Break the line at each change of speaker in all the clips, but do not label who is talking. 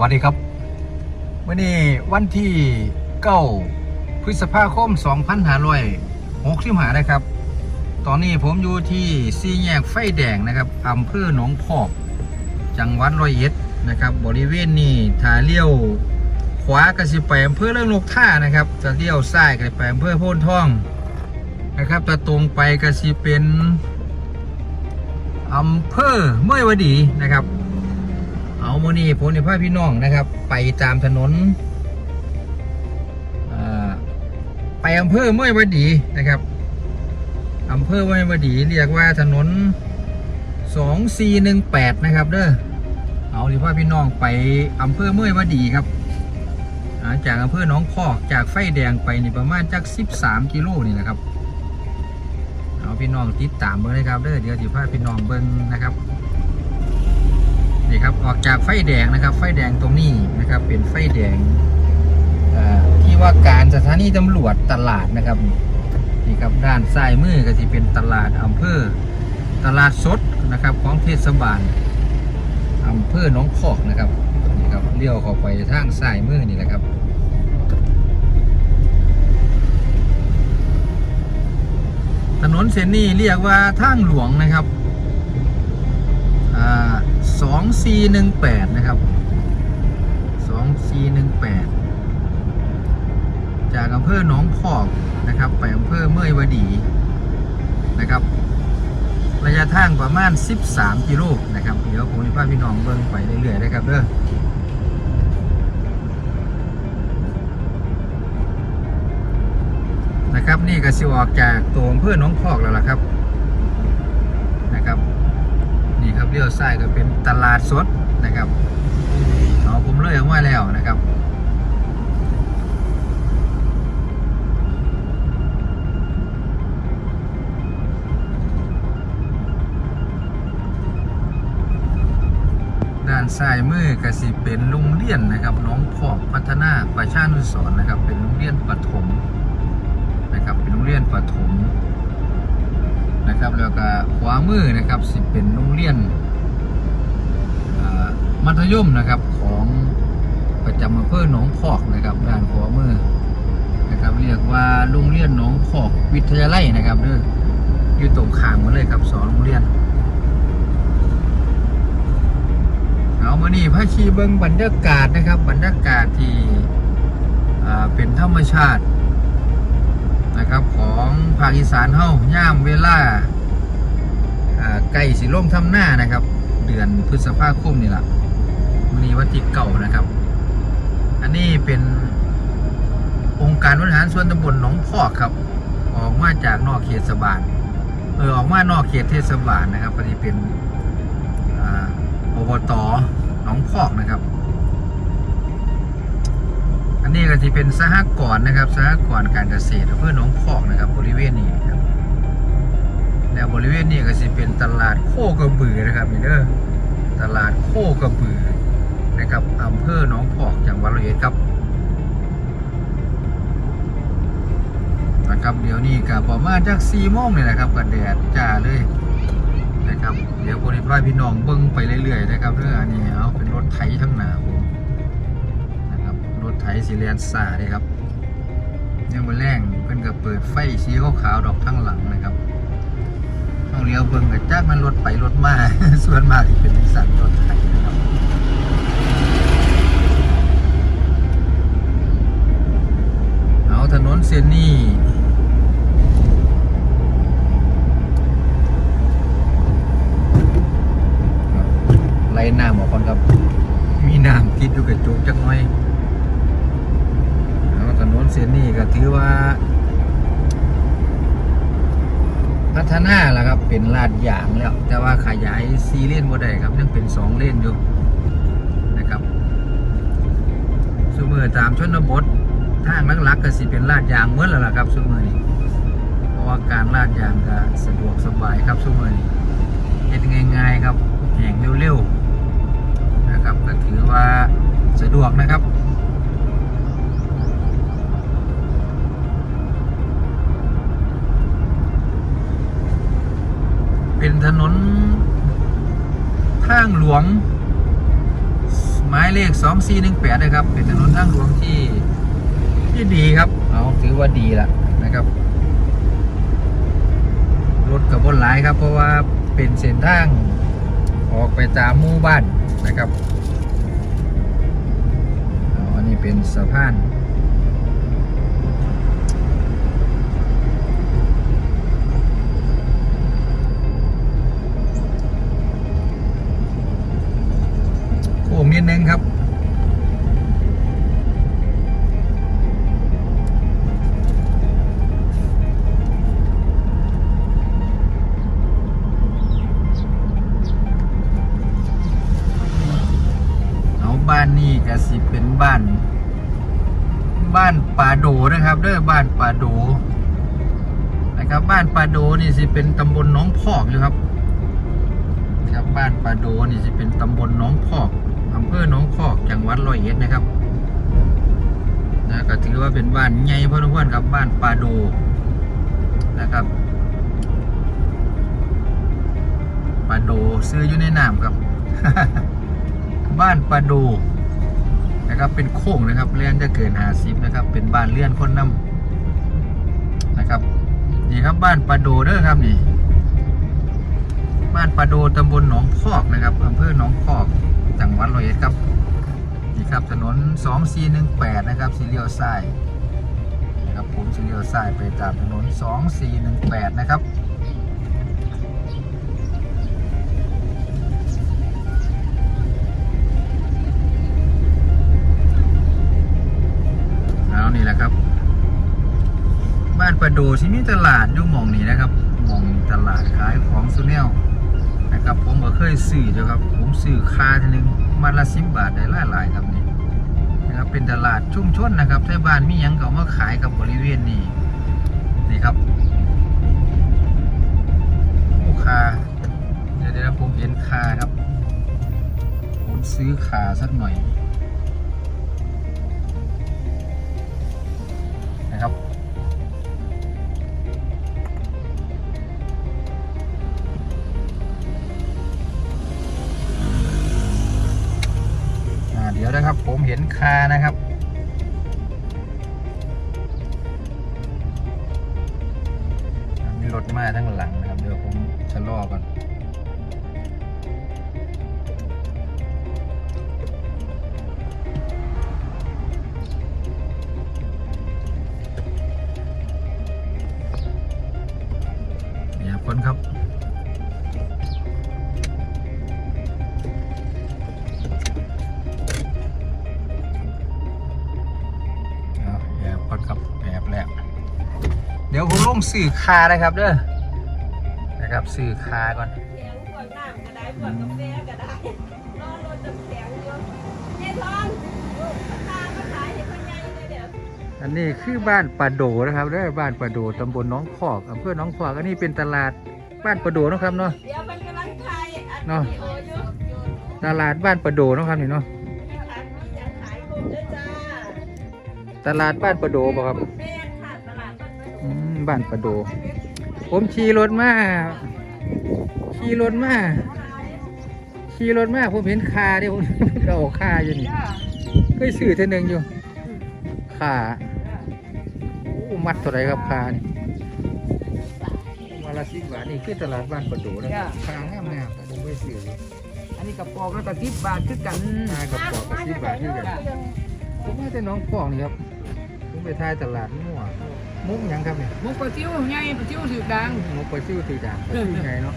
วัสดีครับวันนี้วันที่9พฤษภาคม 2565นะครับ ตอนนี้ผมอยู่ที่สี่แยกไฟแดงนะครับอำเภอหนองพอก จังหวัดร้อยเอ็ดนะครับ บริเวณนี้ถ้าเลี้ยวขวาก็สิไปอำเภอเรื่องนกท่านะครับจะเลี้ยวซ้ายก็ไปอำเภอโพนทองนะครับถ้าตรงไปก็สิเป็นอำเภอเมื่อยวดีนะครับ เอาโมนี่ผมในพาพี่น้องนะครับ ไปตามถนนอ่าไปอำเภอเมื่อยวดีนะครับอำเภอเมื่อยวดีเรียกว่าถนน 2418 นะครับเด้อเอาที่พาพี่น้องไปอำเภอเมื่อยวดีครับาจากอำเภอหนองพอกจากไฟแดงไปนี่ประมาณจัก13 กิโลนี่นะครับเอาพี่น้องติดตามเบิ้งเลยครับเด้อเดี๋ยวที่พาพี่น้องเบิ้งนะครับ นี่ครับออกจากไฟแดงนะครับ ไฟแดงตรงนี้นะครับ เป็นไฟแดงที่ว่าการสถานีตำรวจตลาดนะครับนี่ครับด้านซ้ายมือก็จะเป็นตลาดอำเภอตลาดสดนะครับ ของเทศบาลอำเภอหนองพอกนะครับนี่ครับเลี้ยวเข้าไปทางซ้ายมือนี่แหละครับถนนเส้นนี้เรียกว่าทางหลวงนะครับ สองสี่หนึ่งแปดนะครับสองสี่หนึ่งแปดจากอำเภอหนองพอกนะครับไปอำเภอเมื่อยวดีนะครับระยะทางประมาณ 13 กิโลนะครับ เดี๋ยวผมจะพาพี่น้องเบิ่งไปเรื่อยๆนะครับเด้อนะครับนี่ก็สิออกจากตัวอำเภอหนองพอกแล้วล่ะครับนะครับ นี่ครับเลี้ยวซ้ายก็เป็นตลาดสดนะครับเอาผมเลยออกมาแล้วนะครับด้านซ้ายมือก็สิเป็นโรงเรียนนะครับน้องพอกพัฒนาประชานุสรณ์นะครับ เป็นโรงเรียนประถมนะครับเป็นโรงเรียนประถม นะครับแล้วก็ขวามือนะครับสิเป็นโรงเรียนมัธยมนะครับของประจำอำเภอหนองพอกนะครับด้านขวามือนะครับเรียกว่าโรงเรียนหนองพอกวิทยาลัยนะครับเด้ออยู่ตรงข้างมาเลยครับสองโรงเรียนเอามานี่พระชีเบิงบรรยากาศนะครับบรรยากาศที่อ่าเป็นธรรมชาติ นะครับของภาคอีสานเฮ้าย่ามเวลาอ่าใกล้สิล่มทำหน้านะครับ เดือนพฤษภาคมนี่แหละมันนี้วันที่เก่านะครับ อันนี้เป็นองค์การบริหารส่วนตำบลหนองพอกครับ ออกมาจากนอกเขตเทศบาลเออออกมานอกเขตเทศบาลนะครับก็ที่เป็นอบตหนองพอกนะครับ นนี้ก็ที่เป็นสหกรณ์นะครับสหกรณ์การเกษตรอำเภอหนองพอกนะครับบริเวณนี้ครับแล้วบริเวณนี้ก็จะเป็นตลาดโคกระบือนะครับนี่เด้อตลาดโคกระบือนะครับอำเภอหนองพอกจังหวัดร้อยเอ็ดครับนะครับเดี๋ยวนี้ก็ประมาณจากสี่โมงเลยนะครับกับแดดจ้าเลยนะครับ เดี๋ยวคนนี้พาพี่น้องเบิ้งไปเรื่อยๆนะครับเรื่องอันนี้เอาเป็นรถไถทั้งหนาผมนะครับ ไถสีเลียนสาเลยครับยังมาแรงเพิ่นก็เปิดไฟสีขาวๆดอกทั้งหลังนะครับเอาเลี้ยวเบิ้งกับจักมันรถไปรถมาส่วนมากสิเป็นสันรถไถนะครับเอาถนนเส้นนี้ไล่น้ำออกก่อนครับ มีน้ำติดอยู่กับจุกจักหน่อย เส้นนี้ก็ถือว่า พัฒนาแล้วครับเป็นลาดยางแล้ว แต่ว่าขยายซีเลนบ่ได้ครับยังเป็นสองเลนอยู่นะครับสุมือตามชนบททางลักๆก็สิเป็นลาดยางเมื่อแล้วล่ะครับสุมือนี้เพราะว่าการลาดยางก็สะดวกสบายครับสุมือนี้เฮ็ดง่ายๆครับแห่งเร็วๆนะครับก็ถือว่าสะดวกนะครับ วง หมายเลขสองสี่หนึ่งแปดนะครับ เป็นถนนทางหลวงที่ที่ดีครับ เอาถือว่าดีละนะครับ รถกับบนหลายครับ เพราะว่าเป็นเส้นทางออกไปตามหมู่บ้านนะครับออันนี้เป็นสะพาน โค้งนิดนึงครับ เอาบ้านนี่ก็สิเป็นบ้าน บ้านป่าโดนะครับเด้อบ้านป่าโดนะครับบ้านป่าโดนี่สิเป็นตำบลน้องพอกอยู่ครับครับบ้านป่าโดนี่สิเป็นตำบลน้องพอก อำเภอหนองพอกจังหวัดร้อยเอ็ดนะครับนะก็ถือว่าเป็นบ้านใหญ่พอสมควรครับบ้านปาโดนะครับปาโดซื้ออยู่ในน้ำครับ บ้านปาโดนะครับเป็นโค้งนะครับเลื่อนจะเกินหาสิบนะครับ เป็นบ้านเลื่อนคนน้ำนะครับนี่ครับบ้านปาโดเด้อครับนี่ บ้านปะโดตำบลหนองพอกนะครับอำเภอหนองพอก จังหวัดร้อยเอ็ดครับนี่ครับถนน 2418 นะครับสีเลี้ยวซ้ายนะครับผมสีเลี้ยวซ้ายไปตามถนน 2418 นะครับเอานี่แหละครับ บ้านประโดที่มีตลาดอยู่มองนี้นะครับมองตลาดขายของสุเนลนะครับผมก็เคยซื้อเจ้าครับ ผมซื้อคาทีหนึงมาละสิบบาทได้หลายหลายๆครับนี่นะครับเป็นตลาดชุ่มชนนะครับที่บ้านมีอยังก็เอามาขายกับบริเวณนี้นี่ครับโอ้คาเดี๋ยวเดี๋ยวผมเห็นคาครับ ผมซื้อคาสักหน่อย คานะครับ มีรถมาทั้งหลังนะครับ เดี๋ยวผมชะลอก่อนเนี่ยคนครับ สื่อคานะครับเด้อนะครับสื่อคาก่อน
แข็งกว่าน้ำก็ได้กว่ากาแฟก็ได้รอรถจะแข็งอยู่เจ๊ทองตาก็ขายให้คนใหญ่เลยเดี๋ยว
อันนี้คือบ้านป่าโดนะครับเด้อบ้านป่าโดตำบลน้องพอกอำเภอน้องพอกอันนี้เป็นตลาดบ้านป่าโดนะครับเนาะ
เนาะ
ตลาดบ้านป่าโดนะครับนี่เนาะตลาดบ้านป่าโดบ่ครับ บ้านป่าโด ผมขี่รถมาขี่รถมาขี่รถมาผมเห็นคาเดี๋ยวผมเอาคาอยู่นี่
จ้า
เคยซื้อเท่านึงอยู่ขาโอ้มัดเท่าไหรครับขานี่มาละสิบบาทนี่คือตลาดบ้านประดูนะขางามงามๆผมไปซื้อเลย
อันนี้กระปอกแล้วก็สิบบาทคือกัน
ขากระป๋องกับสิบบาทนี่กันผมมาแต่หน้องฟองนี่ครับผมไปทายตลาดมั่ว มุกหยังครับเนี่ย
มุกปลาซิวใหญ่ปลาซิวถือดัง
มุกไปซิ่วตีด่างไปซิ่วไงเนาะ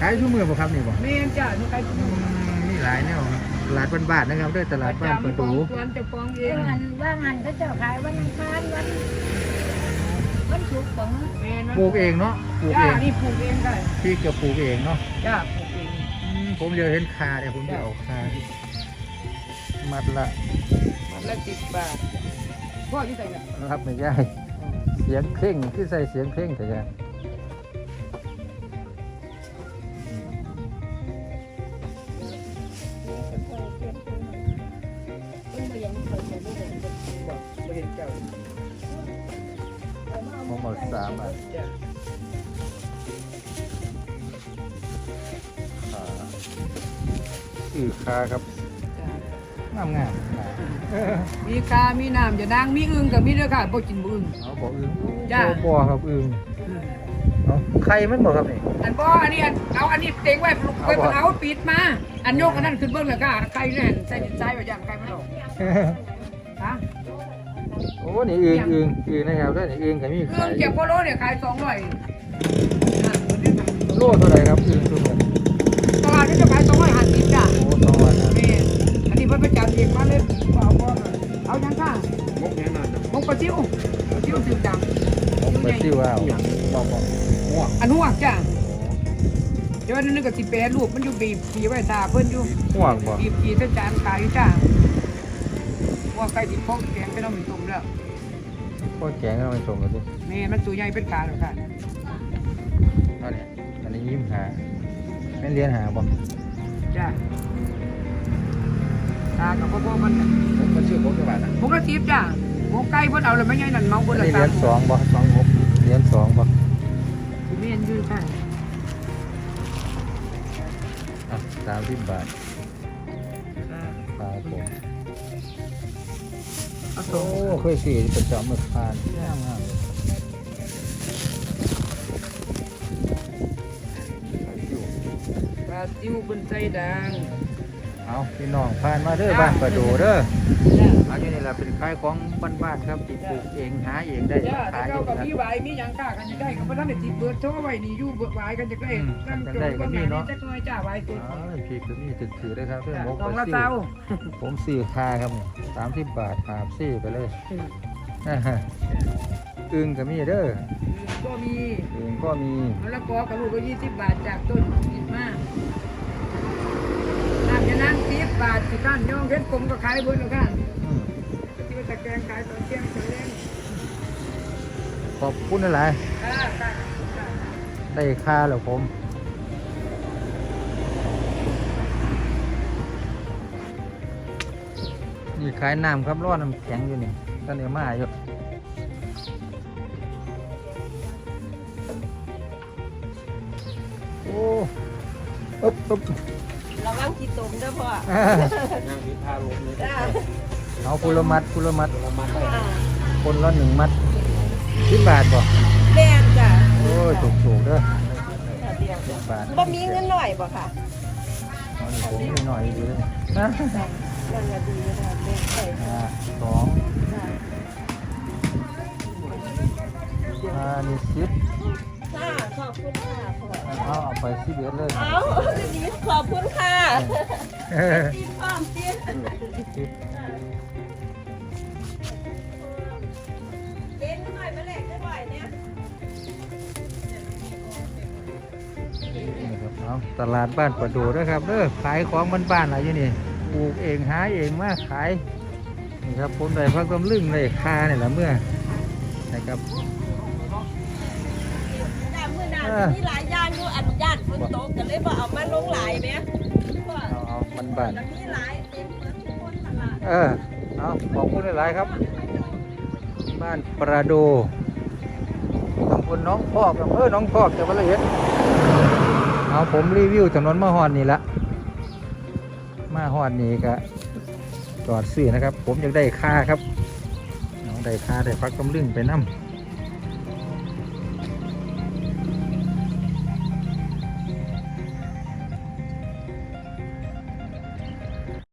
ขายชั่วมือบ่ครับนี่บ่
แม่นจ้ะนี่ใคร
อืมนี่หลายแนวครับตลาดบ้านๆนะครับด้วยตลาดบ้านประดู
สวนจะฟองเอ
ว่าง งานว่างานก็จะขายวันอังคารวันวันศุกร์ของ
แม่น
ปลูกเองเนาะปลูก
จ้า
เอง
นี่ปลูกเองได้
พี่ก็ปลูกเองเนาะ
จ้าปลูกเอง
อืมผมเดี๋ยวเห็นคาเนี่ยผมจะเอาคาที่มัดละ
มันละสิบบาทพ่อที่ใส่เนี่ย
นะครับไม่ใช่เสียงเพ่งที่ใส่เสียงเพ่งแต่ยัง
บอกไม่เห็นเจ้า
ผมเอสามอะ
จ้า
ขาคือคาครับ งามงามเออ
มีกามีน้ำอย่านางมีอึ่งกับมีเด้อค่ะบ่กินบ่อึ่ง
เอาบ่อึง
จ้า
บ่บ่ครับอึงเอาไข่มันบ่ครับนี่
อันบ่อันนี้อันเอาอันนี้เต็งไว้ลูกไว้
เอาบ่
เอาปิดมา อันยกอันนั้นขึ้นเบิ่งแล้วก็ไข่แน่นใส่ดินทรายไว้ย่างไข่มันออกฮะ
โอ้นี่อึงอึงอึงนะครับด้วยนี่อึงก็มี
อึ่
ขางย
เก็บโคโลเนี่ยขาย200อะ
โลเท่าไหร่ครับอึงทุก
เองมาเลยเอาบ่เอายังค่ะ
มกแน่นอน
มกปลาซิวปลาซิวถึงดัง
ผมไปซิ่วเอาบอกบอกม่ว
อันหัวจ้ะเดี๋ยวอันนึงก็สิแปรรูปมันอยู่บีบปีไว้ตาเพิ่นอยู่
ม่วงบ่
บีบปีเส้นจานขายจ้ะว่าไก่ติดพกแกงไปน้ำมันตุ่มแล้ว
ก็แกงเอาไปส่งกันสิ
แม่มันตัวใหญ่เป็นขาแล้วค่ะ
เอาเนี่ยอันนี้ยิ้มหาแม่นเรียนหาบ่
จ้ะ ตากับพ่อพ่อมัน
ผมก็ชื่อผมจังหวัดนะ
หมกระทิบจ้ะหมกไก่เพิ่นเอาแล้วไม่ใหญ่นั่นเมาเพิ่
อั
น
น
ละ
นี้
ตา
เรียนสองบ่สองหกเรียนสองบ่
แม่นอยู่ค่ะ
อะสามสิบบาท
อ่า
ครับผม
เอาส
โอ้
อง
เคยซื้อประจำเมื่อผ่านงามงามเลย
ปลาซิวเพิ่นใจดัง
เอาพี่น้องผ่านมาเด้อบ้านประดูเด้อ
จ้ะ
อันนี้นี่แหละเป็นขายของบ้านๆครับที่ปลูกเองหาเองได้
จ้ะ
ขายอ
เจ้า
ยู่
กับ
นะ
มีหวายมีหยังกล้ากันจะได้ก็บ่ทันได้ติดเบิดโชว์ไว้นี่อยู่เบิดหวายกันจะได้
อืม
ตั้ง
กัน
โจ
ได้
ทย์
ก็
ก็
มี
มี
เนาะ
เนาะจักหน่อยจ้าหวายตัว
อ๋อพี่คือมีถือเลยครับเพื่อน
จ้ะ
มก
ของ
ไป
ละ
ซื้
เจ้า
อผมซื้อคาครับสามสิบบาทหาบซี่ไปเลยอึงก็มีเด้อ
ก็มี
อึงก็มี
มะละกอกับลูกก็ยี่สิบบาทจากต้นกินมาก น้ำยานั่งสิบบาทสิก้านย่องเพชรกลมก็ขายบนแล้วกัน
อืม
ที่ว่าจะแกงขายตอนเที่ยงตอนเล่น
ขอบคุณหลาย
ค่ะค่ะ
ๆได้ค่าแล้วผม นี่ขายน้ำครับร้อนน้ำแข็งอยู่นี่ตอนนี้มาอยู่โอ้ อึ๊บอึ๊บ
ระวังขี้ตุ่มเด้อพ่อ
อ่า
นั่งพิพาลมเลย
จ้า
เอาคุละมัดคุละมัด
ประมาณ
อ่า
คนละหนึ่งมัดสิบบาทบ่
แม่นจ้ะ
โอ้ยถูกถูกๆเด้อ
เดียว
สิบบาท
บ่มีเงินหน่อยบ่ค่ะ
เอานี่ผมมีหน่อยดีเลยนะ
นั่นก็ดีนะเด็กใส่
อ่าสอง
จ้ะ
อ่านี่สิบ
ค่ะ ขอบคุณค่ะพ่อ
เอาเอาไปสิบเอ็ดเลย
เอาดีขอบคุณค่ะ
เออ
ตีพร้อมตี
สิบ
เล่นหน่อยมาแลกได้บ่อยเนี่ย
นี่ครับเอาตลาดบ้านประดูด้วยครับเด้อขายของบ้านๆอะไรอยู่นี่ปลูกเองหาเองมาขายนี่ครับผมได้พักตำลึงได้คาเนี่ยแหละเมื่อนะครับ
จ้ามื้อห น้ามีหลายอย่างอยู่อนุญาตฝนตกก็เลยบ่เอามาลงหลายแหมพ่อ
เอาเอาบ้าน
แล้วมีหลายเต็มเมืองทุกคนตลาด
ๆเออเอาขอบคุณหลายๆครับ บ้านประดูตำบลหน้องพอกอำเภอหน้องพอกจังหวัดละเอียดเอาผมรีวิวถนนมาฮอนนี่ละมาฮอนนี่ก็จอดซื้อนะครับ ผมอยากได้ค่าครับเอาได้ค่าได้พักกำลึงไปน้ำ